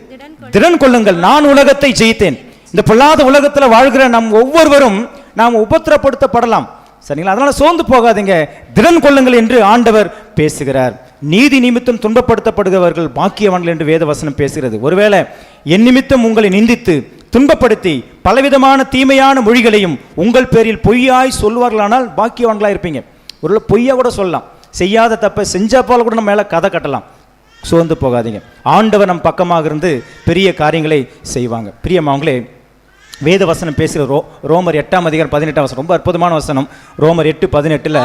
திடன் கொள்ளுங்கள். நான் உலகத்தை ஜெயித்தேன். இந்த பொல்லாத உலகத்தில் வாழ்கிற நம் ஒவ்வொருவரும் நாம் உபத்திரப்படுத்தப்படலாம். சரிங்களா? அதனால சோர்ந்து போகாதீங்க. திடன் கொள்ளுங்கள் என்று ஆண்டவர் பேசுகிறார். நீதி நிமித்தம் துன்பப்படுத்தப்படுகிறவர்கள் பாக்கியவான்கள் என்று வேத வசனம் பேசுகிறது. ஒருவேளை என் நிமித்தம் உங்களை நிந்தித்து துன்பப்படுத்தி பலவிதமான தீமையான மொழிகளையும் உங்கள் பேரில் பொய்யாய் சொல்வார்களானால் பாக்கியவான்களாக இருப்பீங்க. ஒரு பொய்யா கூட சொல்லலாம். செய்யாத தப்பை செஞ்சா போல கூட நம்ம மேல கதை கட்டலாம். சோர்ந்து போகாதீங்க. ஆண்டவர் நம் பக்கமாக இருந்து பெரிய காரியங்களை செய்வாங்க. பிரியமாவங்களே வேத வசனம் பேசுகிற ரோ ரோமர் எட்டாம் அதிகாரம் பதினெட்டாம் வசனம். ரொம்ப அற்புதமான வசனம். ரோமர் எட்டு பதினெட்டுல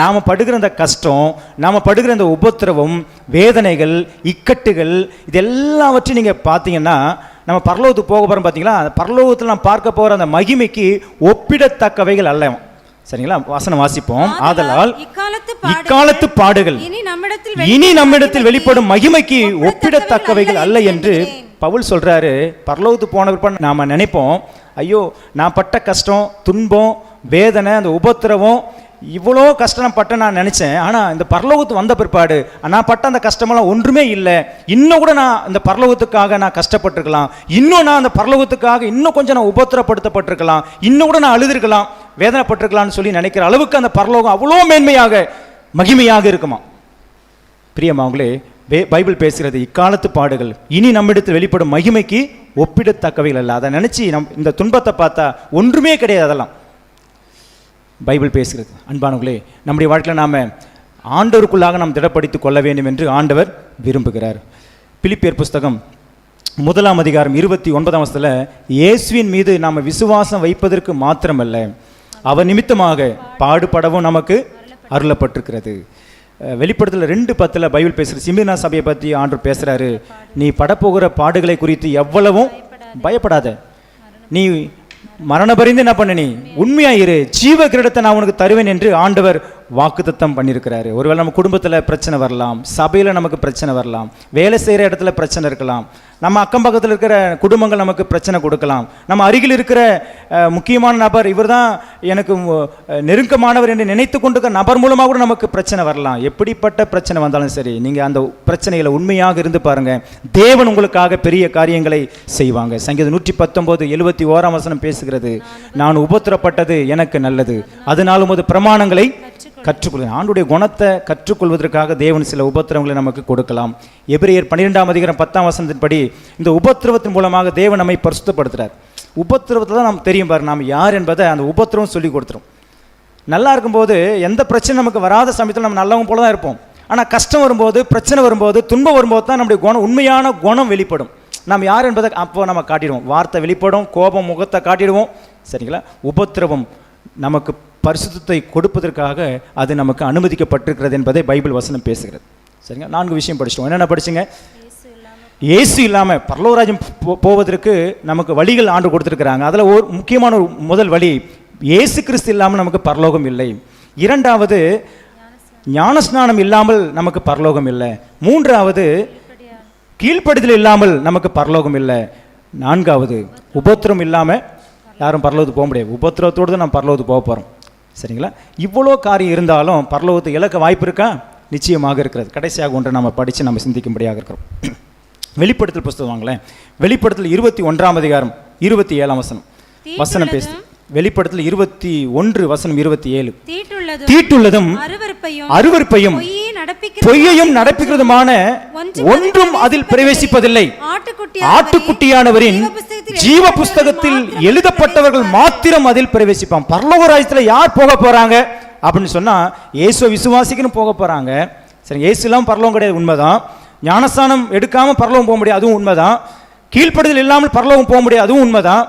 நாம படுகிற இந்த கஷ்டம் நாம படுகிற இந்த உபத்திரவம் வேதனைகள் இக்கட்டுகள் இது எல்லாவற்றையும் நீங்க பார்த்தீங்கன்னா நம்ம பரலோகத்துக்கு போக போறோம் பார்த்தீங்களா? அந்த பரலோகத்தில் நாம் பார்க்க போற அந்த மகிமைக்கு ஒப்பிடத்தக்கவைகள் அல்ல சரிங்களா? வசனம் வாசிப்போம். ஆதலால் இக்காலத்து பாடுகள் இனி நம்மிடத்தில் வெளிப்படும் மகிமைக்கு ஒப்பிடத்தக்கவைகள் அல்ல என்று. பவுல் சொல்கிறாரு பரலோகத்து போன பிற்பாடு நாம் நினைப்போம். ஐயோ நான் பட்ட கஷ்டம் துன்பம் வேதனை அந்த உபத்திரவம் இவ்வளோ கஷ்டம் நான் பட்ட நான் நினச்சேன். ஆனால் இந்த பரலோகத்து வந்த பிற்பாடு நான் பட்ட அந்த கஷ்டமெல்லாம் ஒன்றுமே இல்லை. இன்னும் கூட நான் இந்த பரலோகத்துக்காக நான் கஷ்டப்பட்டிருக்கலாம். இன்னும் நான் அந்த பரலோகத்துக்காக இன்னும் கொஞ்சம் நான் உபத்திரப்படுத்தப்பட்டிருக்கலாம். இன்னும் கூட நான் அழுதுருக்கலாம் வேதனைப்பட்டிருக்கலாம்னு சொல்லி நினைக்கிற அளவுக்கு அந்த பரலோகம் அவ்வளோ மேன்மையாக மகிமையாக இருக்குமா பிரியமாவங்களே வே- பைபிள் பேசுகிறது இக்காலத்து பாடுகள். இனி நம்மிடத்தில் வெளிப்படும் மகிமைக்கு ஒப்பிடத்தக்கவைகள் அல்ல அதை நினச்சி நம் இந்த துன்பத்தை பார்த்தா ஒன்றுமே கிடையாது அதெல்லாம். பைபிள் பேசுகிறது. அன்பானவங்களே நம்முடைய வாழ்க்கையில் நாம ஆண்டவருக்குள்ளாக நாம் திடப்படுத்திக் கொள்ள வேண்டும் என்று ஆண்டவர் விரும்புகிறார். பிலிப்பியர் புஸ்தகம் முதலாம் அதிகாரம் இருபத்தி ஒன்பதாம் வசத்துல இயேசுவின் மீது நாம் விசுவாசம் வைப்பதற்கு மாத்திரமல்ல. அவர் நிமித்தமாக பாடுபடவும் நமக்கு அருளப்பட்டிருக்கிறது. வெளிப்படுத்தல ரெண்டு பத்தில் பைபிள் பேசுகிற சிமினா சபையை பற்றி ஆண்டவர் பேசுகிறாரு நீ படப்போகிற பாடுகளை குறித்து எவ்வளவும் பயப்படாத. நீ மரண பரிந்து என்ன பண்ண நீ? உண்மையா இரு ஜீவ கிரீடத்தை நான் உனக்கு தருவேன் என்று ஆண்டவர் வாக்குத்தத்தம் பண்ணியிருக்கிறாரு. ஒருவேளை நம்ம குடும்பத்தில் பிரச்சனை வரலாம். சபையில் நமக்கு பிரச்சனை வரலாம். வேலை செய்கிற இடத்துல பிரச்சனை இருக்கலாம். நம்ம அக்கம் பக்கத்தில் இருக்கிற குடும்பங்கள் நமக்கு பிரச்சனை கொடுக்கலாம். நம்ம அருகில் இருக்கிற முக்கியமான நபர் இவர்தான் எனக்கு நெருக்கமானவர் என்று நினைத்து கொண்டிருக்கிற நபர் மூலமாக கூட நமக்கு பிரச்சனை வரலாம். எப்படிப்பட்ட பிரச்சனை வந்தாலும் சரி நீங்கள் அந்த பிரச்சனையில் உண்மையாக இருந்து பாருங்கள் தேவன் உங்களுக்காக பெரிய காரியங்களை செய்வாங்க. சங்கீதம் நூற்றி பத்தொம்போது எழுபத்தி ஓராம் வசனம் பேசுகிறது நான் உபத்திரப்பட்டது எனக்கு நல்லது. அதனால் உமது பிரமாணங்களை கற்றுக்கொள்ள ஆண்டுடைய குணத்தை கற்றுக்கொள்வதற்காக தேவன் சில உபத்திரவங்களை நமக்கு கொடுக்கலாம். எபிரியர் பன்னிரெண்டாம் அதிகாரம் பத்தாம் வசனத்தின்படி இந்த உபத்திரவத்தின் மூலமாக தேவன் நம்மை பரிசுத்தப்படுத்துறார். உபத்திரவத்தில் தான் நாம் தெரியும் பாரு நாம் யார் என்பதை அந்த உபத்திரவம் சொல்லி கொடுத்துரும். நல்லா இருக்கும்போது எந்த பிரச்சனை நமக்கு வராத சமயத்தில் நம்ம நல்லவங்க போல தான் இருப்போம். ஆனால் கஷ்டம் வரும்போது பிரச்சனை வரும்போது துன்பம் வரும்போது தான் நம்முடைய குணம் உண்மையான குணம் வெளிப்படும். நாம் யார் என்பதை அப்போ நம்ம காட்டிடுவோம். வார்த்தை வெளிப்படும் கோபம் முகத்தை காட்டிடுவோம். சரிங்களா? உபத்திரவம் நமக்கு பரிசுத்தத்தை கொடுப்பதற்காக அது நமக்கு அனுமதிக்கப்பட்டிருக்கிறது என்பதை பைபிள் வசனம் பேசுகிறது. சரிங்களா? நான்கு விஷயம் படிச்சிட்டோம். என்னென்ன படிச்சுங்க? இயேசு இல்லாமல் பரலோராஜம் போ- போவதற்கு நமக்கு வழிகள் ஆண்டு கொடுத்துருக்குறாங்க. அதில் ஒரு முக்கியமான ஒரு முதல் வழி இயேசு கிறிஸ்து இல்லாமல் நமக்கு பரலோகம் இல்லை. இரண்டாவது ஞானஸ்நானம் இல்லாமல் நமக்கு பரலோகம் இல்லை. மூன்றாவது கீழ்ப்படுதல் இல்லாமல் நமக்கு பரலோகம் இல்லை. நான்காவது உபத்திரம் இல்லாமல் யாரும் பரலோகத்துக்கு போக முடியாது. உபத்திரவத்தோடு தான் நம்ம பரலோகத்துக்கு போக போகிறோம் சரிங்களா? இவ்வளோ காரியம் இருந்தாலும் பரலோகத்தை இழக்க வாய்ப்பு இருக்கா? நிச்சயமாக இருக்கிறது. கடைசியாக ஒன்றை நம்ம படித்து நம்ம சிந்திக்கும்படியாக இருக்கிறோம். வெளிப்படுத்தல் புஸ்தகம் வாங்களேன். வெளிப்படுத்தல் இருபத்தி ஒன்றாம் அதிகாரம் இருபத்தி ஏழாம் வசனம். வசனம் பேசு வெளிப்படுத்தல் இருபத்தி ஒன்று வசனம் இருபத்தி ஏழு. தீட்டுள்ளதும் தீட்டுள்ளதும் பொய்யையும் நடப்பிக்கிறதுமான ஒன்றும் அதில் பிரவேசிப்பதில்லை. ஆட்டுக்குட்டியானவரின் ஜீவ புஸ்தகத்தில் எழுதப்பட்டவர்கள் மாத்திரம். அதில் பிரவேசிப்பான். பரலோக ராஜ்யத்தில் யார் போக போறாங்க? அப்படின்னு சொன்னா இயேசுவை விசுவாசிக்கணும் போக போறாங்க. சரி இயேசு இல்லாமல் பரலோகம் கிடையாது உண்மைதான். ஞானஸ்தானம் எடுக்காம பரலோகம் போக முடியாது அதுவும் உண்மைதான். கீழ்ப்படுதல் இல்லாமல் பரலோகம் போக முடியாது அதுவும் உண்மைதான்.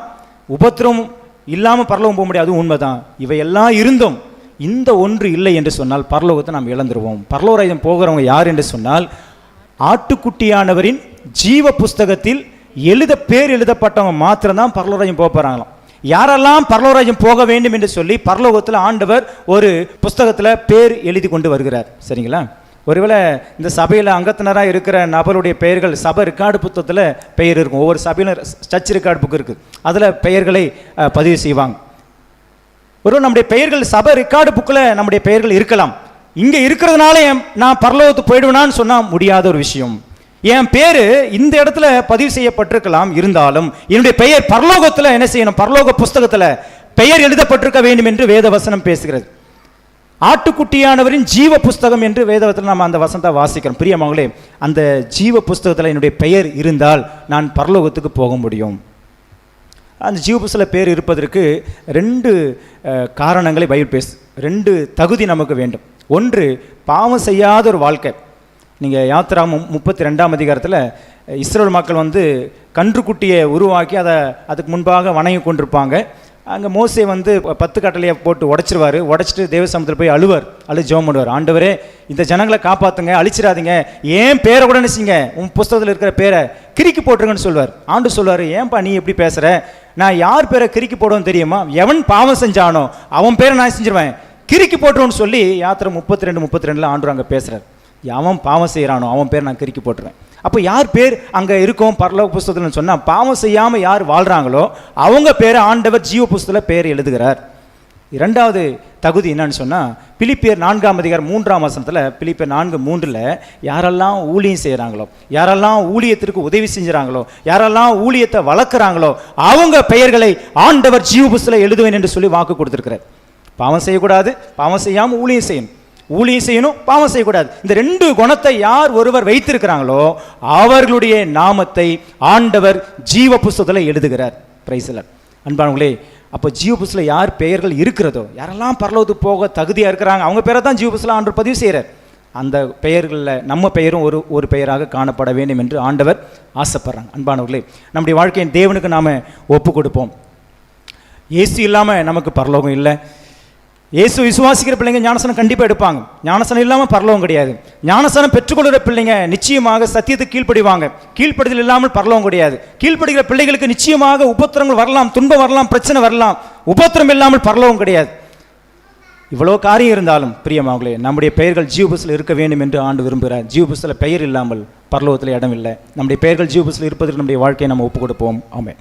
உபத்திரம் இல்லாமல் பரலோகம் போக முடியாது அதுவும் உண்மைதான். இவையெல்லாம் இருந்தும் இந்த ஒன்று இல்லை என்று சொன்னால் பரலோகத்தை நாம் இழந்துருவோம். பரலோராயுதம் போகிறவங்க யார் என்று சொன்னால் ஆட்டுக்குட்டியானவரின் ஜீவ புஸ்தகத்தில் எழுத பேர் எழுதப்பட்டவங்க மாத்திரம்தான் பரலோராஜ்யம் போக போகிறாங்களாம் யாரெல்லாம் பரலோராஜம் போக வேண்டும் என்று சொல்லி பரலோகத்தில் ஆண்டவர் ஒரு புஸ்தகத்தில் பேர் எழுதி கொண்டு வருகிறார். சரிங்களா? ஒருவேளை இந்த சபையில் அங்கத்தினராக இருக்கிற நபருடைய பெயர்கள் சபை ரெக்கார்டு புத்தகத்தில் பெயர் இருக்கும். ஒவ்வொரு சபையிலும் சர்ச் ரெக்கார்டு புக் இருக்குது அதில் பெயர்களை பதிவு செய்வாங்க. ஒரு நம்முடைய பெயர்கள் சபை ரெக்கார்டு புக்கில் நம்முடைய பெயர்கள் இருக்கலாம். இங்கே இருக்கிறதுனால என் நான் பரலோகத்துக்கு போயிடுவேனான்னு சொன்னால் முடியாத ஒரு விஷயம். என் பேர் இந்த இடத்துல பதிவு செய்யப்பட்டிருக்கலாம் இருந்தாலும் என்னுடைய பெயர் பரலோகத்தில் என்ன செய்யணும்? பரலோக புஸ்தகத்தில் பெயர் எழுதப்பட்டிருக்க வேண்டும் என்று வேத வசனம் பேசுகிறது. ஆட்டுக்குட்டியானவரின் ஜீவ புஸ்தகம் என்று வேதவத்தில் நம்ம அந்த வசனத்தை வாசிக்கிறோம். பிரியமாங்களே அந்த ஜீவ புஸ்தகத்தில் என்னுடைய பெயர் இருந்தால் நான் பரலோகத்துக்கு போக முடியும். அந்த ஜீவ பேர் இருப்பதற்கு ரெண்டு காரணங்களை பைபிள் பேசு. ரெண்டு தகுதி நமக்கு வேண்டும். ஒன்று பாவம் செய்யாத ஒரு வாழ்க்கை. நீங்கள் யாத்திரா முப்பத்தி ரெண்டாம் அதிகாரத்தில் இஸ்ரேல் மக்கள் வந்து கன்றுக்குட்டியை உருவாக்கி அதை அதுக்கு முன்பாக வணங்கி கொண்டிருப்பாங்க. அங்கே மோசே வந்து பத்து கட்டளையை போட்டு உடைச்சிருவாரு. உடச்சிட்டு தேவசமத்தில் போய் அழுவார். அழு ஜோம் பண்ணுவார். ஆண்டவரே இந்த ஜனங்களை காப்பாற்றுங்க அழிச்சிடாதீங்க. ஏன் பேரை கூட நினச்சிங்க? உன் புஸ்தகத்தில் இருக்கிற பேரை கிறுக்கி போட்டுருங்கன்னு சொல்வார். ஆண்டு சொல்வார் ஏன்பா நீ எப்படி பேசுகிற நான் யார் பேரை கிறுக்கி போடுவோன்னு தெரியுமா? எவன் பாவம் செஞ்சானோ அவன் பேரை நான் செஞ்சிருவேன். கிறுக்கி போட்டுருவோன்னு சொல்லி யாத்திரை முப்பத்தி ரெண்டு முப்பத்தி ரெண்டில் ஆண்டு அங்கே பேசுகிறார் அவன் பாவம் செய்கிறானோ அவன் பேர் நான் கிறுக்கி போட்டுருவேன். அப்போ யார் பேர் அங்கே இருக்கும்? பரலோக புஸ்தகத்தில் சொன்னால் பாவம் செய்யாமல் யார் வாழ்கிறாங்களோ அவங்க பேரை ஆண்டவர் ஜீவ புஸ்தத்தில் பேர் எழுதுகிறார். இரண்டாவது தகுதி என்னன்னு சொன்னால் பிலிப்பியர் நான்காம் அதிகாரம் மூன்றாம் வசனத்தில் பிலிப்பியர் நான்கு மூன்றில் யாரெல்லாம் ஊழியம் செய்கிறாங்களோ யாரெல்லாம் ஊழியத்திற்கு உதவி செஞ்சுறாங்களோ யாரெல்லாம் ஊழியத்தை வளர்க்குறாங்களோ அவங்க பெயர்களை ஆண்டவர் ஜீவ புஸ்தகத்தில் எழுதுவேன் என்று சொல்லி வாக்கு கொடுத்துருக்கிறார். பாவம் செய்யக்கூடாது பாவம் செய்யாமல் ஊழியம் செய்யணும். ஊழியம் செய்யணும் பாவம் செய்யக்கூடாது. இந்த ரெண்டு குணத்தை யார் ஒருவர் வைத்திருக்கிறாங்களோ அவர்களுடைய நாமத்தை ஆண்டவர் ஜீவ புஸ்தத்தில் எழுதுகிறார். பிரைசலர் அன்பானவங்களே அப்போ ஜீவ புஸ்தில் யார் பெயர்கள் இருக்கிறதோ யாரெல்லாம் பரலோது போக தகுதியாக இருக்கிறாங்க அவங்க பேரை தான் ஜீவ புஸ்தில் ஆண்டவர் பதிவு செய்கிறார் அந்த பெயர்களில் நம்ம பெயரும் ஒரு ஒரு பெயராக காணப்பட வேண்டும் என்று ஆண்டவர் ஆசைப்படுறாங்க. அன்பானவர்களே நம்முடைய வாழ்க்கையின் தேவனுக்கு நாம் ஒப்பு கொடுப்போம். ஏசி இல்லாமல் நமக்கு பரலோகம் இல்லை. இயேசு விசுவாசிக்கிற பிள்ளைங்க ஞானசனம் கண்டிப்பாக எடுப்பாங்க. ஞானசனம் இல்லாமல் பரலவும் கிடையாது. ஞானசனம் பெற்றுக்கொள்கிற பிள்ளைங்க நிச்சயமாக சத்தியத்துக்கு கீழ்ப்படிவாங்க. கீழ்ப்படிதல் இல்லாமல் பரலவும் கிடையாது. கீழ்ப்படுகிற பிள்ளைகளுக்கு நிச்சயமாக உபத்திரங்கள் வரலாம் துன்பம் வரலாம் பிரச்சனை வரலாம். உபத்திரம் இல்லாமல் பரலவும் கிடையாது. இவ்வளோ காரியம் இருந்தாலும் பிரியமாகலே நம்முடைய பெயர்கள் ஜீவபுஸில் இருக்க வேண்டும் என்று ஆண்டு விரும்புகிறார். ஜீவபுஸில் பெயர் இல்லாமல் பரலோகத்தில் இடம் இல்லை நம்முடைய பெயர்கள் ஜீவபுஸில் இருப்பதற்கு நம்முடைய வாழ்க்கையை நம்ம ஒப்புக் கொடுப்போம் ஆமே